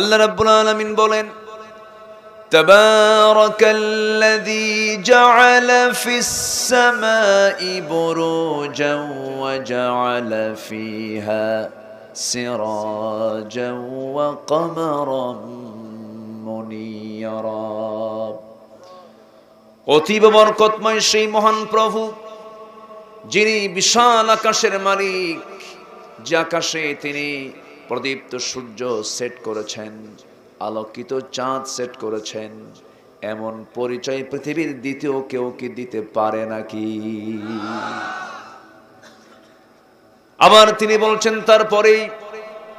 আল্লাহ রাব্বুল আলামিন বলেন تبارك الذي جعل في السماء بروجا وجعل فيها سراجا وقمرا منيرا অতীব বরকতময় সেই মহান প্রভু, যিনি বিশাল আকাশের মালিক, যে আকাশে তিনি প্রদীপ্ত সূর্য সেট করেছেন আলোকিত চাঁদ সেট করেছেন এমন পরিচয় পৃথিবীর দ্বিতীয় কেউ কি দিতে পারে নাকি আবার তিনি বলছেন তারপরেই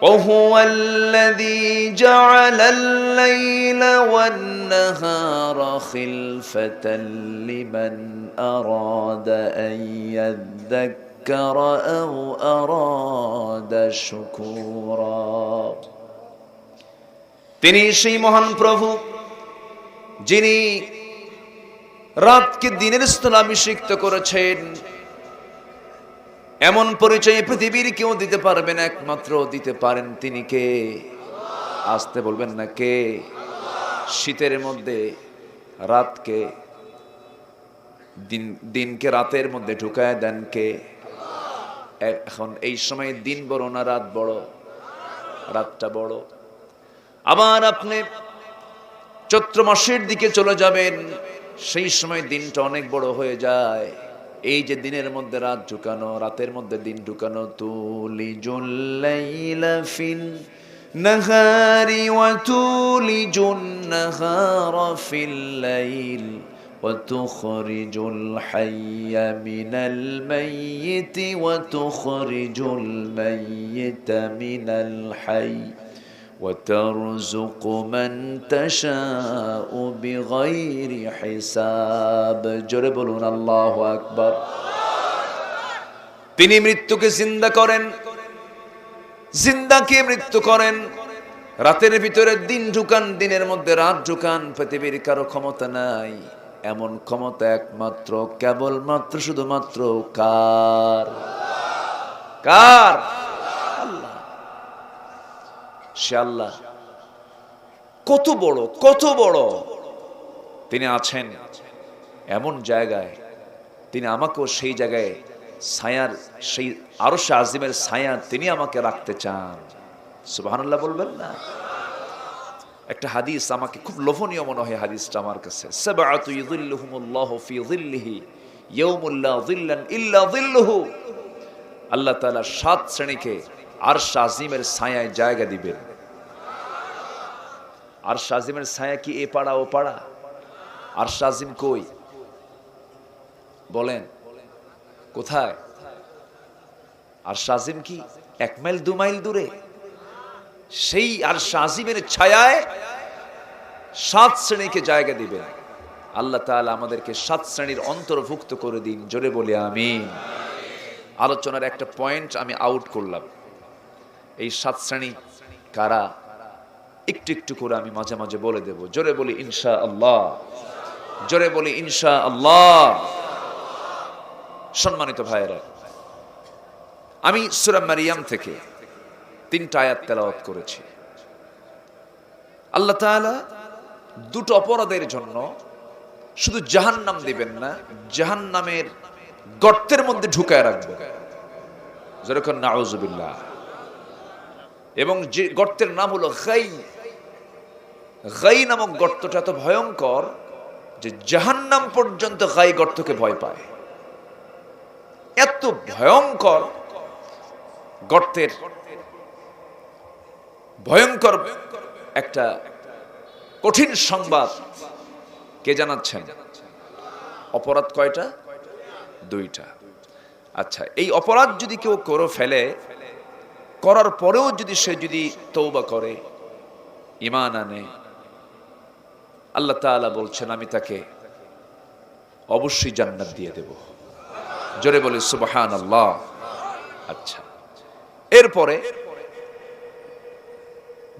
وهو الذي جعل الليل والنهار خلفة لمن أراد أن يذكر أو أراد شكورا তিনি সেই মহান প্রভু যিনি রাতকে দিনের স্থলে অভিষিক্ত করেছেন এমন পরিচয় পৃথিবীর কেউ দিতে পারবেন একমাত্র দিতে পারেন তিনি কে আসতে বলবেন না কে শীতের মধ্যে রাতকে দিন দিনকে রাতের মধ্যে ঢুকায় দেন কে এখন এই সময় দিন বড় না রাত বড়? রাতটা বড়। আবার আপনি চৈত্র মাসের দিকে চলে যাবেন, সেই সময় দিনটা অনেক বড় হয়ে যায়। এই যে দিনের মধ্যে রাত ঢুকানো, রাতের মধ্যে দিন ঢুকানো তুলি জুল্লাইলা নাহারি ওয়া তুলি নাহারা ফিল লাইল। وتخرج الحي من الميت وتخرج الميت من الحي وترزق من تشاء بغير حساب জোরে বলুন আল্লাহু আকবার তিনি মৃত্যুকে জিন্দা করেন জিন্দাকে মৃত্যু করেন রাতের ভিতরে দিন ঢুকান দিনের মধ্যে রাত ঢুকান পৃথিবীর কারো ক্ষমতা নাই এমন ক্ষমতা একমাত্র, কেবলমাত্র শুধুমাত্র কার? কার? আল্লাহ। কত বড় কত বড়। তিনি আছেন এমন জায়গায়, তিনি আমাকেও সেই জায়গায় ছায়ার, সেই আরও সে আজিমের ছায়া তিনি আমাকে রাখতে চান। সুবহানাল্লাহ বলবেন না? একটা হাদিস আমাকে খুব লোভনীয় মনে হয় হাদিসটা আমার কাছে। আল্লাহ তাআলা সাত শ্রেণীকে আরশ আজিমের ছায়ায় জায়গা দিবেন। আর শাজিমের ছায়া কি এ পাড়া ও পাড়া? আর শাজিম কই? বলেন, কোথায়? আর শাজিম কি এক মাইল দু মাইল দূরে? সেই আর শাজিমের ছায়ায় সাত শ্রেণীকে জায়গা দিবেন। আল্লাহ তাআলা আমাদেরকে সাত শ্রেণির অন্তর্ভুক্ত করে দিন। জোরে বলে আমি আলোচনার একটা পয়েন্ট আমি আউট করলাম। এই সাত শ্রেণি কারা? একটু একটু করে আমি মাঝে মাঝে বলে দেব। জোরে বলি ইনশা আল্লাহ জোরে বলি ইনশা আল্লাহ সম্মানিত ভাইয়েরা, আমি সুরা মারিয়াম থেকে তিনটা আয়াত তেলাওয়াত করেছি। আল্লাহ তাআলা দুটো অপরাধের জন্য শুধু জাহান্নাম দিবেন না, জাহান্নামের গর্তের মধ্যে ঢুকায় রাখবেন। যেরকম নাউজুবিল্লাহ এবং যে গর্তের নাম হলো গাই গাই নামক গর্তটা এত ভয়ঙ্কর যে জাহান্নাম পর্যন্ত গাই গর্তকে ভয় পায়। এত ভয়ঙ্কর গর্তের ভয়ঙ্কর একটা কঠিন সংবাদ কে জানাচ্ছেন? অপরাধ কয়টা? দুইটা। আচ্ছা এই অপরাধ যদি কেউ করে ফেলে, করার পরেও যদি সে যদি তৌবা করে ইমান আনে, আল্লাহ তাআলা বলছেন, আমি তাকে অবশ্যই জান্নাত দিয়ে দেব। জোরে বলে সুবহান আল্লাহ আচ্ছা এরপরে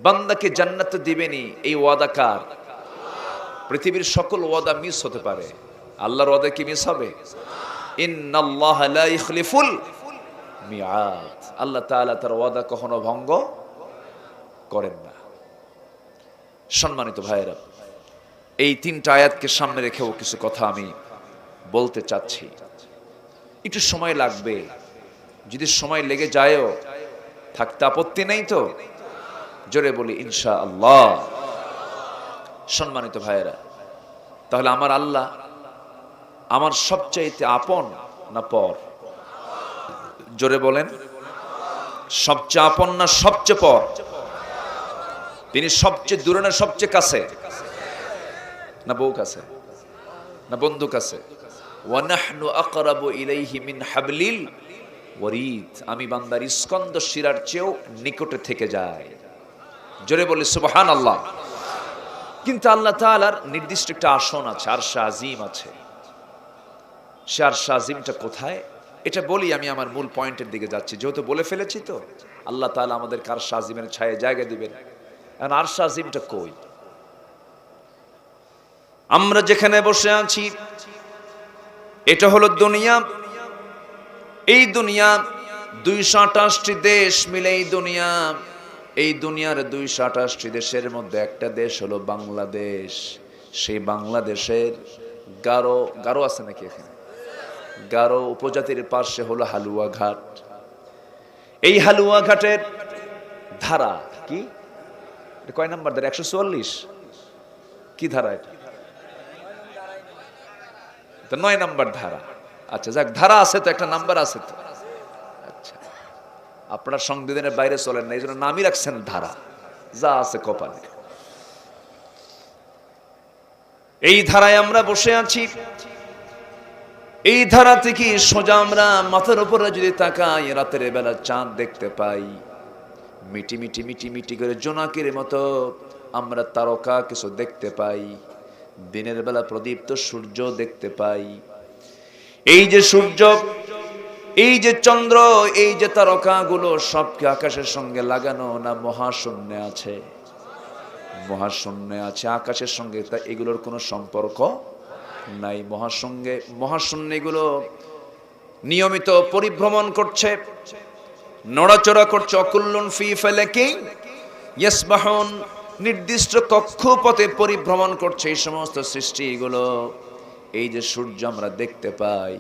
বান্দাকে জান্নাত দিবেনি এই ওয়াদা কার? পৃথিবীর সকল ওয়াদা মিস হতে পারে। আল্লাহর ওয়াদা কি মিস হবে? আল্লাহ তার ওয়াদা কখনো ভঙ্গ করেন না। সম্মানিত ভাইয়েরা, এই তিনটা আয়াতকে সামনে রেখেও কিছু কথা আমি বলতে চাচ্ছি। একটু সময় লাগবে। যদি সময় লেগে যায়ও, থাকতে আপত্তি নেই তো? জোরে বলি ইনশা আল্লাহ সম্মানিত ভাইয়েরা, তাহলে আমার আল্লাহ আমার সবচাইতে আপন না পর? জোরে বলেন, সবচেয়ে আপন না সবচেয়ে পর? তিনি সবচেয়ে দূরে না সবচেয়ে কাছে? না বউ কাছে? না বন্ধু কাছে? আমি বান্দার স্কন্দ শিরার চেয়েও নিকটে থেকে যায় জোরে বলে সুবহান আল্লাহ কিন্তু আল্লাহ তাআলার নির্দিষ্ট একটা আসন আছে আর আজিম আছে। সে আর আজিমটা কোথায়? এটা বলি আমি আমার মূল পয়েন্টের দিকে যাচ্ছি। যেহেতু বলে ফেলেছি তো, আল্লাহ তাআলা আমাদের কার আজিমের ছায়ে জায়গা দিবেন। এখন আর আজিমটা কই? আমরা যেখানে বসে আছি, এটা হলো দুনিয়া। এই দুনিয়া, দুইশো আঠাশটি দেশ মিলে এই দুনিয়া। এই দুনিয়ার দুইশো আঠাশটি দেশের মধ্যে একটা দেশ হলো বাংলাদেশ। সেই বাংলাদেশের গারো গারো আছে নাকি এখানে? গারো উপজাতির পার্শ্বে হলো হালুয়া ঘাট। এই হালুয়া ঘাটের ধারা কি? কয় নাম্বার ধারা? একশো চুয়াল্লিশ। কি ধারা এটা নয় নাম্বার ধারা। আচ্ছা যাক, ধারা আছে তো, একটা নাম্বার আছে তো। আপনার সংবিধানের বাইরে চলেন না, এই জন্য নামই রাখছেন ধারা। যা আছে কপালে। এই ধারায় আমরা বসে আছি। এই ধারা থেকে সোজা আমরা মাথার উপরে যদি তাকাই, রাতের বেলা চাঁদ দেখতে পাই। মিটি মিটি মিটি মিটি করে জোনাকের মতো আমরা তারকা কিছু দেখতে পাই। দিনের বেলা প্রদীপ্ত সূর্য দেখতে পাই। এই যে সূর্য এই যে চন্দ্র, এই যে তারকাগুলো সবকে আকাশের সঙ্গে লাগানো না মহাশূন্যে আছে? মহাশূন্যে আছে, আকাশের সঙ্গে। তা এগুলোর কোনো সম্পর্ক নাই। মহাশূন্য এগুলো নিয়মিত পরিভ্রমণ করছে, নড়াচড়া করছে। অকুল্লুন ফি ফেলে কি ইয়েসবাহন, নির্দিষ্ট কক্ষপথে পরিভ্রমণ করছে। এই সমস্ত সৃষ্টি এগুলো এই যে সূর্য আমরা দেখতে পাই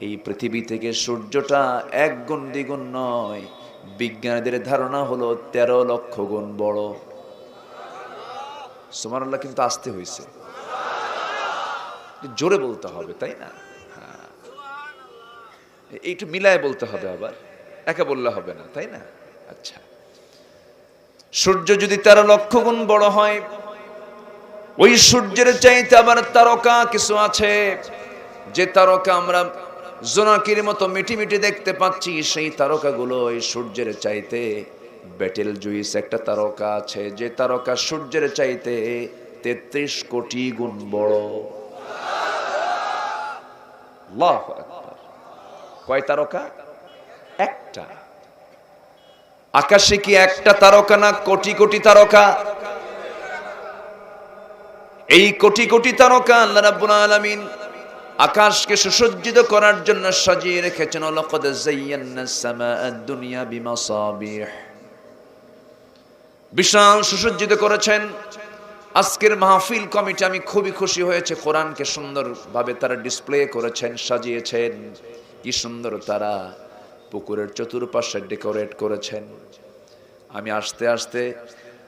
এই পৃথিবী থেকে সূর্যটা এক গুণ দ্বিগুণ নয়। বিজ্ঞানীদের ধারণা হলো তেরো লক্ষ গুণ বড়। সুমানুল্লাহ কিন্তু আসতে হয়েছে। জোরে বলতে হবে, তাই না? হ্যাঁ। একটু মিলায় বলতে হবে আবার। একা বললে হবে না, তাই না? আচ্ছা। সূর্য যদি তেরো লক্ষ গুণ বড় হয়, ওই সূর্যের চাইতে আবার তারকা কিছু আছে। যে তারকা আমরা জোনাকির মতো মিটি মিটি দেখতে পাচ্ছি, সেই তারকাগুলো ওই সূর্যের চাইতে ব্যাটেল জুইস একটা তারকা আছে, যে তারকা সূর্যের চাইতে তেত্রিশ কোটি গুণ বড়। কয় তারকা? একটা। আকাশে কি একটা তারকা না কোটি কোটি তারকা? এই কোটি কোটি তারকা আল্লাহ রাব্বুল আলামিন আকাশকে সুসজ্জিত করার জন্য সাজিয়ে রেখেছেন লাকাদ যায়্যানা সামাআদ দুনিয়া বিমাসাবিহ। বিশাল সুসজ্জিত করেছেন। আজকের মাহফিল কমিটি, আমি খুবই খুশি হয়েছে, কোরআনকে সুন্দরভাবে তারা ডিসপ্লে করেছেন, সাজিয়েছেন। কি সুন্দর তারা পুকুরের চতুর্পাশে ডেকোরেট করেছেন। আমি আসতে আসতে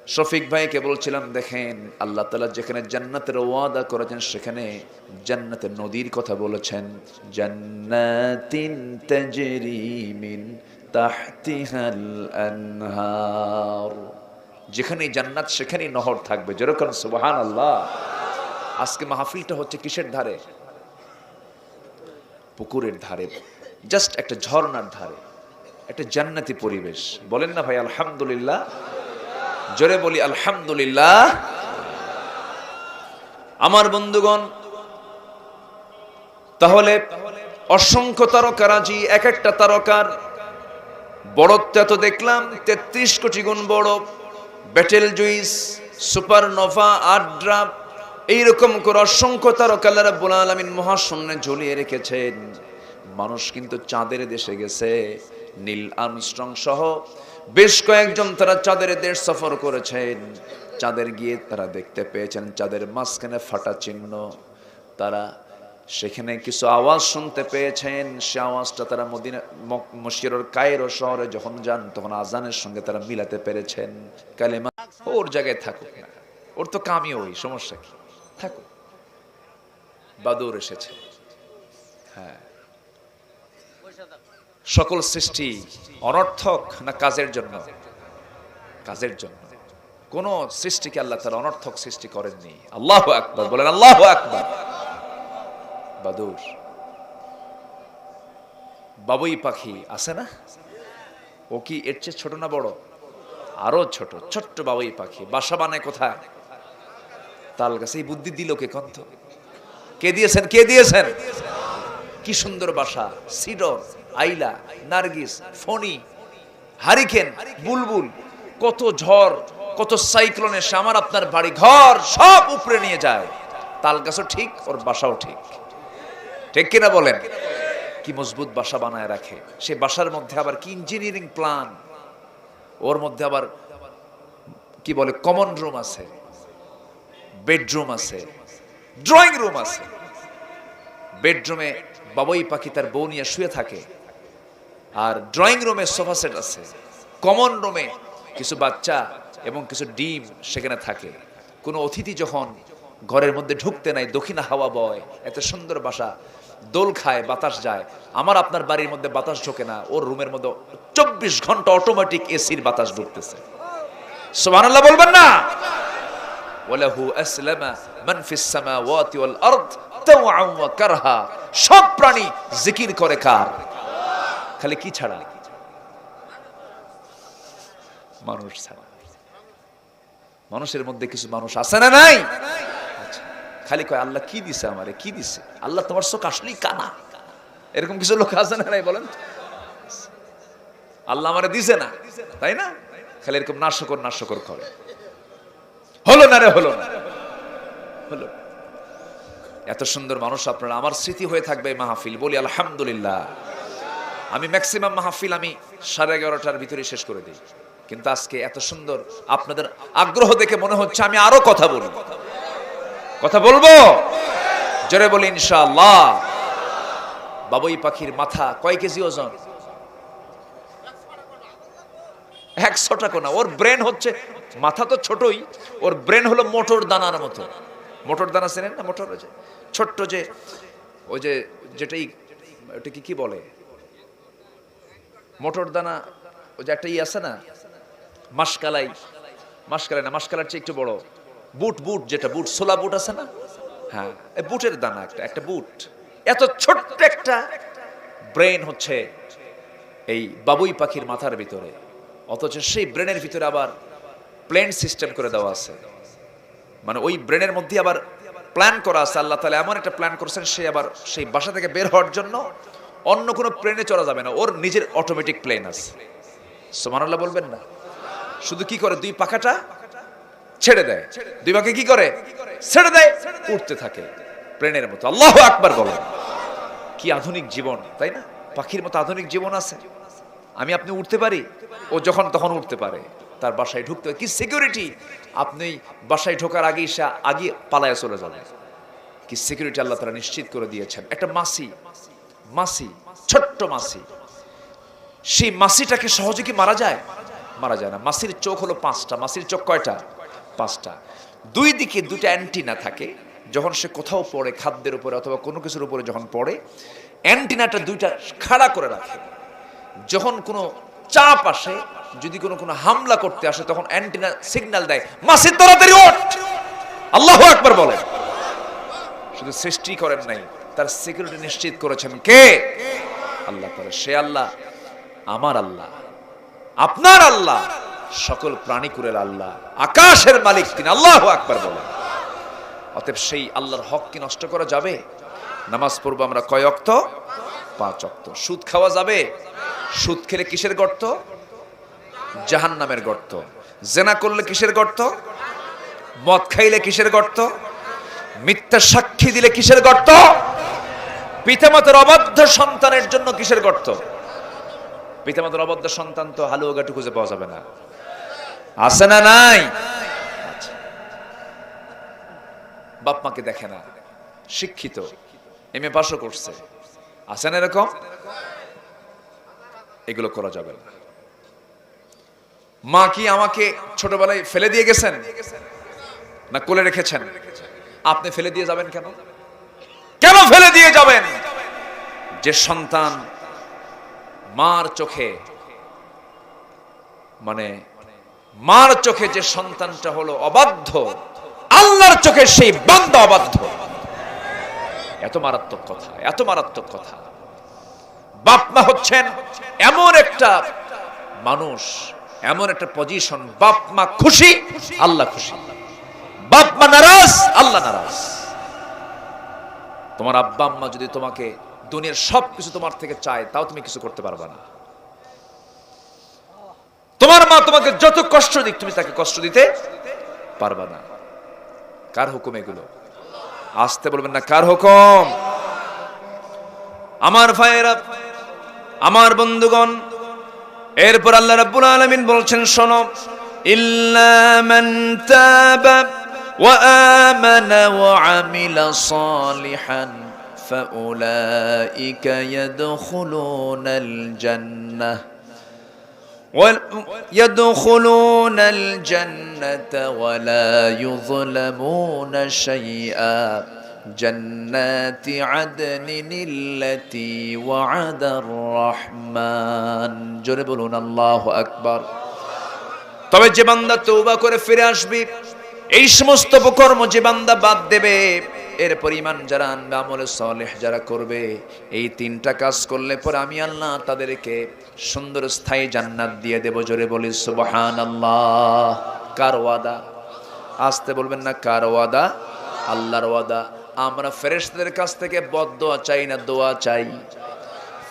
শফিক ভাইকে বলছিলাম, দেখেন, আল্লাহ তালা যেখানে জান্নাতের ওয়াদা করেছেন, সেখানে জান্নাতের নদীর কথা বলেছেন। জান্নাতিন তাজরি মিন তাহতিহাল আনহার। যেখানেই জান্নাত, সেখানেই নহর থাকবে। যেরকম সুবহান আল্লাহ আজকে মাহফিলটা হচ্ছে কিসের ধারে? পুকুরের ধারে। জাস্ট একটা ঝর্ণার ধারে। একটা জান্নাতি পরিবেশ। বলেন না ভাই, আলহামদুলিল্লাহ। জোরে বলি, আলহামদুলিল্লাহ। আমার বন্ধুগণ, তাহলে অসংখ্য তারকারাজি এক একটা তারকার বড়ত্ব এত দেখলাম, তেত্রিশ কোটি গুণ বড়, ব্যাটেল জুইস, সুপারনোভা, আড্রা, এইরকম করে অসংখ্য তারকা রাব্বুল আলামিন মহাশূন্যে ঝুলিয়ে রেখেছেন। মানুষ কিন্তু চাঁদের দেশে গেছে, নীল আর্মস্ট্রং সহ বেশ কয়েকজন তারা চাঁদের দেশ সফর করেছেন। চাঁদের গিয়ে তারা দেখতে পেয়েছেন, চাঁদের মাঝখানে ফাটা চিহ্ন। তারা সেখানে কিছু আওয়াজ শুনতে পেয়েছেন। সে আওয়াজটা তারা মদিনা মসজিদের কায়রো শহরে যখন যান, তখন আজানের সঙ্গে তারা মিলাতে পেরেছেন। কালেমা, ওর জায়গায় থাকুক না। ওর তো কামই ওই, সমস্যা কি? থাকুক। বাদুর এসেছে। হ্যাঁ। সকল সৃষ্টি অনর্থক না কাজের জন্য? কাজের জন্য। কোন সৃষ্টিকে আল্লাহ তার অনর্থক সৃষ্টি করেননি। আল্লাহ আকবর, বলেন আল্লাহ আকবর। বাদুর। বাবুই পাখি আছে না? ও কি এর চেয়ে ছোট না বড়? আরও ছোট, ছোট্ট বাবুই পাখি। বাসা বানায় কোথায়? তাল এই বুদ্ধি দিল কে কন্ত কে দিয়েছেন কে দিয়েছেন? কি সুন্দর বাসা, সিডর, আইলা, নার্গিস, ফণি, হারিকেন, বুলবুল, কত ঝড়, কত সাইক্লোনে এসে আমার আপনার বাড়ি ঘর সব উপরে নিয়ে যায়। তাল গাছও ঠিক, ওর বাসাও ঠিক। ঠিক কিনা বলেন? কি মজবুত বাসা বানায় রাখে। সে বাসার মধ্যে আবার কি ইঞ্জিনিয়ারিং প্ল্যান ওর মধ্যে আবার কি বলে কমন রুম আছে বেডরুম আছে ড্রয়িং রুম আছে। বেডরুমে বাবুই পাখি তার বউ নিয়ে শুয়ে থাকে। আর ড্রয়িং রুমে সোফা সেট আছে। কমন রুমে কিছু বাচ্চা এবং কিছু ডিম সেখানে থাকে। কোনো অতিথি যখন ঘরের মধ্যে ঢুকতে নাই, দক্ষিণা হাওয়া বয়, এত সুন্দর বাসা, দোল খায়, বাতাস যায়। আমার আপনার বাড়ির মধ্যে বাতাস ঢোকে না, ওর রুমের মধ্যে চব্বিশ ঘণ্টা অটোমেটিক এসির বাতাস ঢুকতেছে। সুবহানাল্লাহ বলবেন না? আসলামা সামাওয়াতি ওয়াল আরদ। সব প্রাণী জিকির করে কার? খালি কি ছাড়া? মানুষ ছাড়া। মানুষের মধ্যে কিছু মানুষ আছে না নাই? আচ্ছা, খালি কয় আল্লাহ কি দিছে আমারে? কি দিছে? আল্লাহ তোমার চোখ আসলেই কানা। এরকম কিছু লোক আছে না নাই বলেন? আল্লাহ আমারে দিছে না তাই না? খালি এরকম নাশকর নাশকর করে। হলো না রে হলো না। হলো। এত সুন্দর মানুষ আপনারা, আমার স্মৃতি হয়ে থাকবে এই মাহফিল। বলি, আলহামদুলিল্লাহ। আমি ম্যাক্সিমাম মাহফিল আমি সাড়ে এগারোটার ভিতরে শেষ করে দিই। কিন্তু আজকে এত সুন্দর আপনাদের আগ্রহ দেখে মনে হচ্ছে আমি আরও কথা বলব কথা বলব? জোরে বলি, ইনশাআল্লাহ। বাবুই পাখির মাথা কয় কেজি ওজন? একশো টাকা না ওর ব্রেন হচ্ছে, মাথা তো ছোটই, ওর ব্রেন হলো মোটর দানার মতো। মোটর দানা চেনেন না? মোটর যে ছোট্ট যে, ওই যে যেটাই, ওটা কি বলে? মোটর দানা, ওই যে একটা ই আছে না? মাসকালাই। মাসকালাই না, মাসকালার চেয়ে একটু বড়। বুট বুট যেটা, বুট সোলা বুট আছে না? হ্যাঁ বুটের দানা একটা একটা বুট। এত ছোট্ট একটা ব্রেন হচ্ছে এই বাবুই পাখির মাথার ভিতরে। অথচ সেই ব্রেনের ভিতরে আবার প্লেন সিস্টেম করে দেওয়া আছে। মানে ওই ব্রেনের মধ্যে আবার প্ল্যান করা আছে, আল্লাহ তালা এমন একটা প্ল্যান করছেন, সে আবার সেই বাসা থেকে বের হওয়ার জন্য অন্য কোনো প্লেনে চড়া যাবে না, ওর নিজের অটোমেটিক প্লেন আছে। সোমানাল্লাহ বলবেন না। শুধু কি করে? দুই পাখাটা ছেড়ে দেয়। দুই পাখি কি করে? ছেড়ে দেয় উঠতে থাকে প্লেনের মতো। আল্লাহ আকবার বলেন। কি আধুনিক জীবন, তাই না? পাখির মতো আধুনিক জীবন আছে। আমি, আপনি উঠতে পারি? ও যখন, তখন উঠতে পারে। তার বাসায় ঢুকতে হয়। কি সিকিউরিটি আপনি বাসায় ঢোকার আগে সে আগে পালায় চলে যাবে কি সিকিউরিটি আল্লাহ তারা নিশ্চিত করে দিয়েছেন। একটা মাসি মাসি, ছোট্ট মাসি। সেই মাসিটাকে সহজে কি মারা যায়? মারা যায় না। মাসির চোখ হলো পাঁচটা। মাসির চোখ কয়টা? পাঁচটা। দুই দিকে দুটো অ্যান্টিনা থাকে। যখন সে কোথাও পড়ে, খাদ্যের উপরে অথবা কোনো কিছুর উপরে যখন পড়ে, অ্যান্টিনাটা দুইটা খাড়া করে রাখে। যখন কোনো চাপ আসে যদি কোনো কোনো হামলা করতে আসে, তখন অ্যান্টিনা সিগন্যাল দেয়, মাসির তাড়াতাড়ি ওঠ! আল্লাহ একবার বলেন শুধু সৃষ্টি করেন নাই, তার সিকিউরিটি নিশ্চিত করেছেন কে? আল্লাহ তাআলা। সে আল্লাহ, আমার আল্লাহ, আপনার আল্লাহ, সকল প্রাণীকুরের আল্লাহ, আকাশের মালিক তিনি, আল্লাহ আকবার বলেন অতএব সেই আল্লাহর হক কি নষ্ট করা যাবে? নামাজ পড়ব আমরা কয় অক্ত? পাঁচ অক্ত। সুদ খাওয়া যাবে? সুদ খেলে কিসের গর্ত? জাহান নামের গর্ত। জেনা করলে কিসের গর্ত? মদ খাইলে কিসের গর্ত? মিথ্যা সাক্ষী দিলে কিসের গর্ত? পিতামাতার অবাধ্য সন্তানের জন্য কিসের গর্ত? পিতামাতার অবাধ্য সন্তান তো হালুয়া গাটু খুঁজে পাওয়া যাবে না। আছে না নাই? আচ্ছা। বাপ মাকে দেখে না। শিক্ষিত। এম এ পাশও করছে। আছে না এরকম? এগুলো করা যাবে না। মা কি আমাকে ছোটবেলায় ফেলে দিয়ে গেছেন? না কোলে রেখেছেন? আপনি ফেলে দিয়ে যাবেন কেন? কেন ফেলে দিয়ে যাবেন? যে সন্তান মার চোখে মানে মার চোখে যে সন্তানটা হলো অবাধ্য, আল্লাহর চোখে সেই বান্দা অবাধ্য। এত মারাত্মক কথা, এত মারাত্মক কথা। বাপমা হচ্ছেন এমন একটা মানুষ এমন একটা পজিশন বাপ মা খুশি, আল্লাহ খুশি। বাপ মা নারাজ, আল্লাহ নারাজ। তোমার আব্বা আম্মা যদি তোমাকে দুনিয়ার সব কিছু তোমার থেকে চায়, তাও তুমি কিছু করতে পারবে না। তোমার মা তোমাকে যত কষ্ট দিক, তুমি তাকে কষ্ট দিতে পারবা না। কার হুকুম এগুলো? আসতে বলবেন না, কার হুকুম? আমার ভাইয়েরা, আমার বন্ধুগণ এরপর আল্লাহ রাব্বুল আলামিন বলছেন শোনো ইল্লা মান তাবা ওয়া আমানা ওয়া আমিলা সালিহান ফাউলাইকা ইয়াদখুলুনাল জান্নাহ يدخلون الجنة ولا يظلمون شيئا جنات عدن التي وعد الرحمن জোরে বলুন আল্লাহু আকবার তবে যে বান্দা তৌবা করে ফিরে আসবে এই সমস্ত উপকর্ম যে বান্দা বাদ দেবে এর পরিমাণ যারা আনবে আমলে সলেহ যারা করবে এই তিনটা কাজ করলে পরে আমি আল্লাহ তাদেরকে সুন্দর স্থায়ী জান্নাত দিয়ে দেব জোরে বলি সুবহান আল্লাহ কার ওয়াদা আসতে বলবেন না কার ওয়াদা আল্লাহর ওয়াদা আমরা ফেরেশতাদের কাছ থেকে বদদোয়া চাই না দোয়া চাই।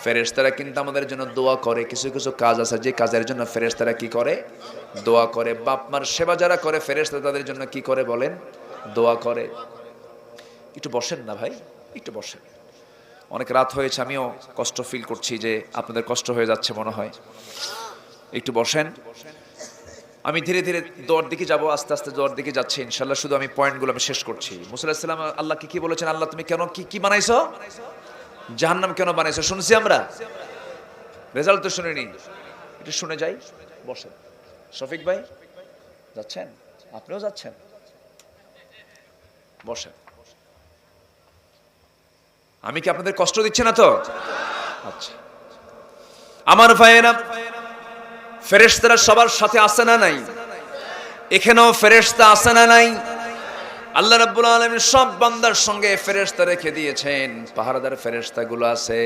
ফেরেশতারা কিন্তু আমাদের জন্য দোয়া করে, কিছু কিছু কাজ আছে, যে কাজের জন্য ফেরেশতারা কি করে? দোয়া করে। বাপ মার সেবা যারা করে, ফেরেশতা তাদের জন্য কি করে বলেন? দোয়া করে। একটু বসেন না ভাই, একটু বসেন। অনেক রাত হয়েছে, আমিও কষ্ট ফিল করছি যে আপনাদের কষ্ট হয়ে যাচ্ছে মনে হয়। একটু বসেন। আমি ধীরে ধীরে দোয়ার দিকে যাব, আস্তে আস্তে দোয়ার দিকে যাচ্ছি ইনশাল্লাহ শুধু আমি পয়েন্টগুলো আমি শেষ করছি। মুসাল্লাহাম আল্লাহকে কি বলেছেন? আল্লাহ, তুমি কেন কি কি বানাইছো? জাহান্নাম কেন বানাইছো? শুনছি আমরা। রেজাল্ট তো শুনিনি। একটু শুনে যাই। বসেন। শফিক ভাই, যাচ্ছেন? আপনিও যাচ্ছেন? বসেন। আমি কি আপনাদের কষ্ট দিচ্ছি না তো? আচ্ছা। আমার ভাইয়েরা ফেরেশতারা সবার সাথে আসে না নাই? এখানেও ফেরেশতা আসে না নাই? আল্লাহ রাব্বুল আলামিন সব বান্দার সঙ্গে ফেরেশতা রেখে দিয়েছেন। পাহারাদার ফেরেশতাগুলো আছে।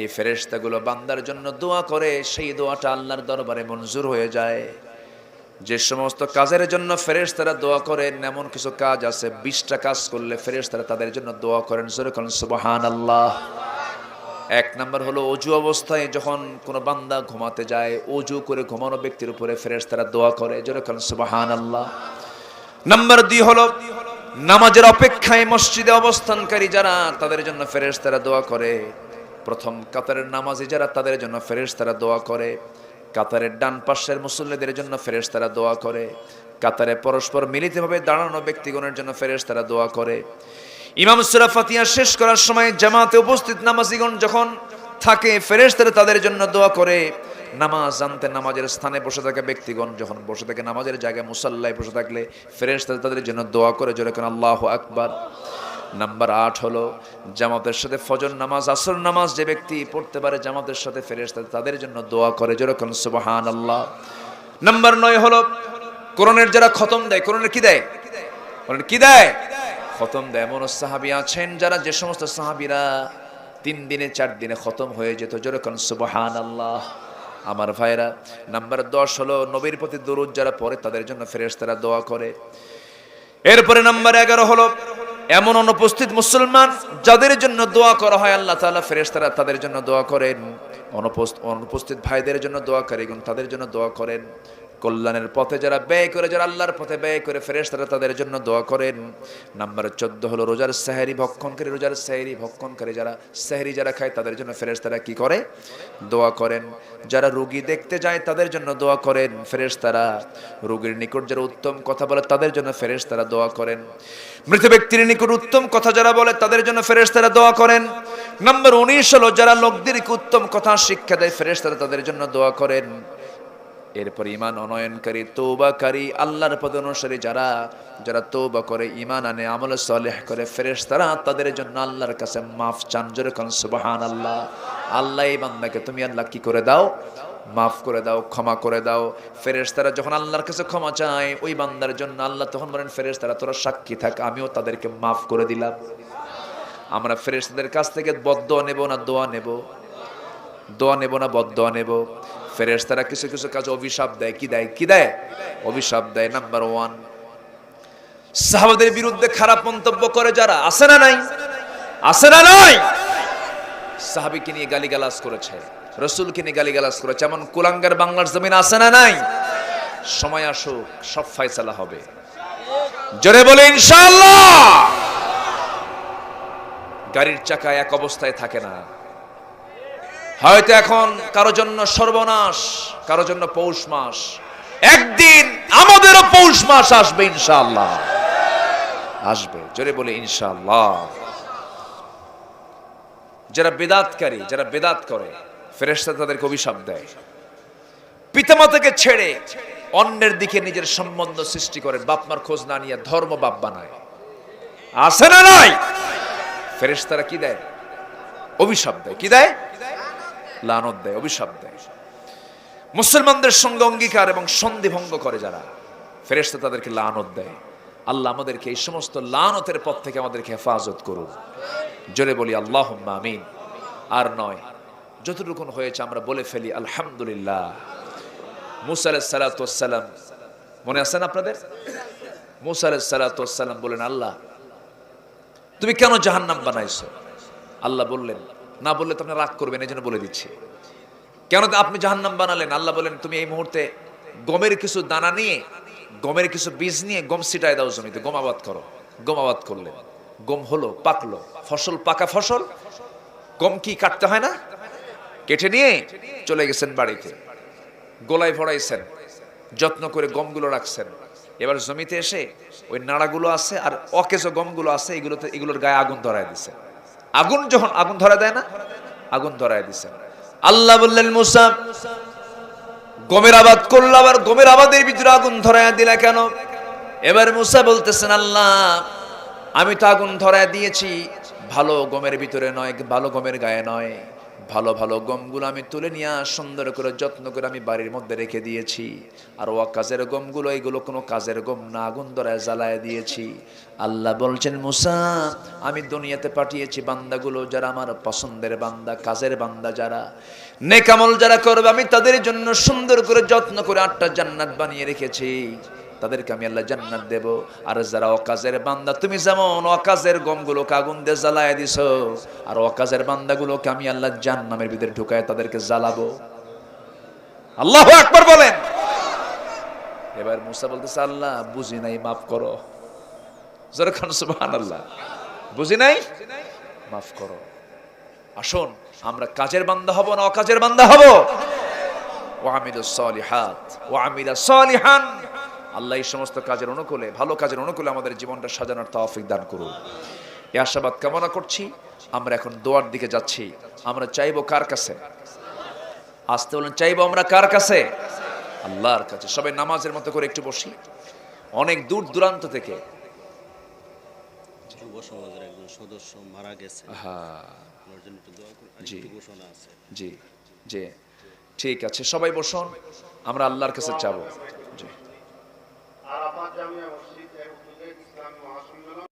এই ফেরেশতাগুলো বান্দার জন্য দোয়া করে, সেই দোয়াটা আল্লাহর দরবারে মঞ্জুর হয়ে যায়। যে সমস্ত কাজের জন্য ফেরেশতারা দোয়া করেন, এমন কিছু কাজ আছে, বিশটা কাজ করলে ফেরেশতারা তাদের জন্য দোয়া করেন। সুবহানাল্লাহ। এক নাম্বার হলো অজু অবস্থায় যখন কোনো বান্দা ঘুমাতে যায়, অজু করে ঘুমানো ব্যক্তির উপরে ফেরেস তারা দোয়া করে, জোরে সুবাহান আল্লাহ নাম্বার দুই হলো নামাজের অপেক্ষায় মসজিদে অবস্থানকারী যারা, তাদের জন্য ফেরেস তারা দোয়া করে। প্রথম কাতারের নামাজি যারা, তাদের জন্য ফেরেস তারা দোয়া করে। কাতারের ডান পাশের মুসল্লিদের জন্য ফেরেস তারা দোয়া করে। কাতারে পরস্পর মিলিতভাবে দাঁড়ানো ব্যক্তিগণের জন্য ফেরেস তারা দোয়া করে। ইমাম সুরা ফাতিয়া শেষ করার সময় জামাতে উপস্থিত নামাজিগণ যখন থাকে, ফেরেশতারা তাদের জন্য দোয়া করে। নামাজ জানতে নামাজের স্থানে বসে থাকা ব্যক্তিগণ যখন বসে থাকে, নামাজের জায়গায় মুসাল্লায় বসে থাকলে ফেরেশতারা তাদের জন্য দোয়া করে, জোরে কোন, আল্লাহ আকবার। নাম্বার আট হলো, জামাতের সাথে ফজর নামাজ, আসর নামাজ যে ব্যক্তি পড়তে পারে, জামাতের সাথে ফেরেশতা তাদের জন্য দোয়া করে যেরকম সুবহান আল্লাহ নাম্বার নয় হলো, কোরআনের যারা খতম দেয়, কোরআনের কি দেয়? কি দেয়? খতম দেয়। এমন সাহাবি আছেন যারা যে সমস্ত সাহাবিরা তিন দিনে চার দিনে খতম হয়ে যেত। যেরকম সুবহান আল্লাহ আমার ভাইরা নাম্বার দশ হলো নবীর প্রতি দরুদ যারা পড়ে তাদের জন্য ফেরেশতারা দোয়া করে। এরপরে নাম্বার এগারো হলো এমন অনুপস্থিত মুসলমান যাদের জন্য দোয়া করা হয়, আল্লাহ তাআলা ফেরেশতারা তাদের জন্য দোয়া করেন। অনুপস্থিত ভাইদের জন্য দোয়া করে এবং তাদের জন্য দোয়া করেন। কল্যাণের পথে যারা ব্যয় করে, যারা আল্লাহর পথে ব্যয় করে ফেরেস তারা তাদের জন্য দোয়া করেন। নাম্বার চোদ্দ হলো রোজার সাহেরি ভক্ষণকারী, রোজার সাহেরি ভক্ষণকারী যারা সাহেরি যারা খায়, তাদের জন্য ফেরেস তারা কি করে? দোয়া করেন। যারা রুগী দেখতে যায়, তাদের জন্য দোয়া করেন। ফেরেস তারা রুগীর নিকট যারা উত্তম কথা বলে, তাদের জন্য ফেরেস তারা দোয়া করেন। মৃত ব্যক্তির নিকট উত্তম কথা যারা বলে, তাদের জন্য ফেরেস তারা দোয়া করেন। নাম্বার উনিশ হলো যারা লোকদেরকে উত্তম কথা শিক্ষা দেয় ফেরেস তারা তাদের জন্য দোয়া করেন। এরপর ইমান অনয়নকারী তৌবাকারী আল্লাহর পদ অনুসারী যারা যারা তৌবা করে ইমান আনে, আমল সালেহ করে ফেরেশ তারা তাদের জন্য আল্লাহর কাছে মাফ চান। জোরে কোন সুবাহান আল্লাহ আল্লাহ এই বান্দাকে তুমি আল্লাহ কি করে দাও? মাফ করে দাও, ক্ষমা করে দাও। ফেরেশ তারা যখন আল্লাহর কাছে ক্ষমা চায়, ওই বান্দার জন্য আল্লাহ তখন বলেন ফেরেশ তারা তোরা সাক্ষী থাক, আমিও তাদেরকে মাফ করে দিলাম। আমরা ফেরেশতাদের কাছ থেকে বদ্ধ নেব না, দোয়া নেব? দোয়া নেব না বদোয়া নেব? ফেরেশতারা কিছু কিছু কাজ অভিশাপ দেয়? কি দেয়? কি দেয়? অভিশাপ দেয় নাম্বার ওয়ান সাহাবাদের বিরুদ্ধে খারাপ মন্তব্য করে যারা, আছে না নাই? আছে না নাই? সাহাবিকে নিয়ে গালিগালাজ করেছে, রসুলকে নিয়ে গালিগালাজ করেছে, এমন কুলাঙ্গার বাংলার জমিন আছে না নাই? সময় আসুক, সব ফয়সালা হবে। জোরে বলে, ইনশাআল্লাহ! গাড়ির চাকা এক অবস্থায় থাকে না। হয়তো এখন কারও জন্য সর্বনাশ, কারও জন্য পৌষ মাস। একদিন আমাদেরও পৌষ মাস আসবে ইনশাআল্লাহ। আসবে, জোরে বলে ইনশাআল্লাহ। যারা বেদাতকারী, যারা বেদাত করে, ফেরেশতা তাদেরকে অভিশাপ দেয়। পিতামাতাকে ছেড়ে অন্যের দিকে নিজের সম্বন্ধ সৃষ্টি করে বাপমার খোঁজ না নিয়ে ধর্ম বাপ বানায়। আছে না নাই? ফেরেশতারা কি দেয়? অভিশাপ দেয়। কি দেয়? লানত দেয়, অভিশাপ দেয়। মুসলমানদের সঙ্গে অঙ্গীকার এবং সন্ধি ভঙ্গ করে যারা, ফেরেশতা তাদেরকে লানত দেয়। আল্লাহ আমাদেরকে এই সমস্ত লানতের পথ থেকে আমাদেরকে হেফাজত করুন। জোরে বলি আল্লাহ আমিন। আর নয় যতটুকুন হয়েছে আমরা বলে ফেলি, আলহামদুলিল্লাহ। মুসা আলাইসালাম মনে আছেন আপনাদের? মুসা আলাইসালাম বলেন, আল্লাহ, তুমি কেন জাহান্নাম বানাইছো? আল্লাহ বললেন না বললে তো আপনি রাগ করবেন, এই জন্য বলে দিচ্ছি। কেন আপনি জাহান্নাম বানালেন, আল্লাহ বলেন, তুমি এই মুহূর্তে গমের কিছু দানা নিয়ে, গমের কিছু বীজ নিয়ে গম ছিটায় দাও জমিতে, গম আবাদ করো, গম আবাদ করলেন গম হলো, পাকলো, ফসল পাকা ফসল, গম কি কাটতে হয় না? কেটে নিয়ে চলে গেছেন বাড়িতে। গোলায় ভরাইছেন, যত্ন করে গমগুলো রাখছেন। এবার জমিতে এসে ওই নাড়াগুলো আছে আর অকেজ গমগুলো আছে, এগুলোতে, এগুলোর গায়ে আগুন ধরায় দিছে। আগুন যখন আগুন ধরা দেয় না, আগুন ধরায় দিছে। আল্লাহ বললেন, মুসা, গমের আবাদ করল আবার গমের আবাদের ভিতরে আগুন ধরায় দিলা কেন? এবার মুসা বলতেছেন, আল্লাহ, আমি তো আগুন ধরায় দিয়েছি, ভালো গমের ভিতরে নয়, ভালো গমের গায়ে নয়। ভালো ভালো গমগুলো আমি তুলে নিয়ে সুন্দর করে যত্ন করে আমি বাড়ির মধ্যে রেখে দিয়েছি। আর ও কাজের গমগুলো, এগুলো কোনো কাজের গম না আগুন ধরায় জ্বালায় দিয়েছি। আল্লাহ বলছেন, মুসা, আমি দুনিয়াতে পাঠিয়েছি বান্দাগুলো যারা আমার পছন্দের বান্দা, কাজের বান্দা যারা। নেকামল যারা করবে, আমি তাদের জন্য সুন্দর করে যত্ন করে আটটা জান্নাত বানিয়ে রেখেছি। তাদেরকে আমি আল্লাহ জান্নাত দেব। আর যারা অকাজের বান্দা, তুমি যেমন অকাজের গমগুলোকে আগুন দিয়ে জ্বালায় দিছ, আর অকাজের বান্দাগুলোকে আমি আল্লাহ জান্নামের ভিতরে ঢুকায় তাদেরকে জ্বালাবো। আল্লাহ একবার বলেন। এবার মুসা বলতেছে, আল্লাহ, বুঝি নাই, মাফ করো। খান সুবহান আল্লাহ বুঝি নাই? মাফ করো। আসুন, আমরা কাজের বান্দা হব না অকাজের বান্দা হব? ওয়ামিলু সলিহাত ওয়ামিলা সলিহান। আল্লাহ এই সমস্ত কাজের অনুকূলে ভালো কাজের অনুকূলে আমাদের জীবনটা সাজানোর তৌফিক দান করুন। এই আশাবাদ কামনা করছি আমরা এখন দোয়ার দিকে যাচ্ছি। আমরা চাইব কার কাছে? আসতে বলেন চাইব আমরা কার কাছে? আল্লাহর কাছে। সবাই নামাজের মতো করে একটু বসি। অনেক দূর দূরান্ত থেকে। যুব সমাজের একজন সদস্য মারা গেছে। হ্যাঁ। জি। জি জি। ঠিক আছে সবাই বসুন। আমরা আল্লাহর কাছে চাবো। আরাফাত জামিয়া মসজিদ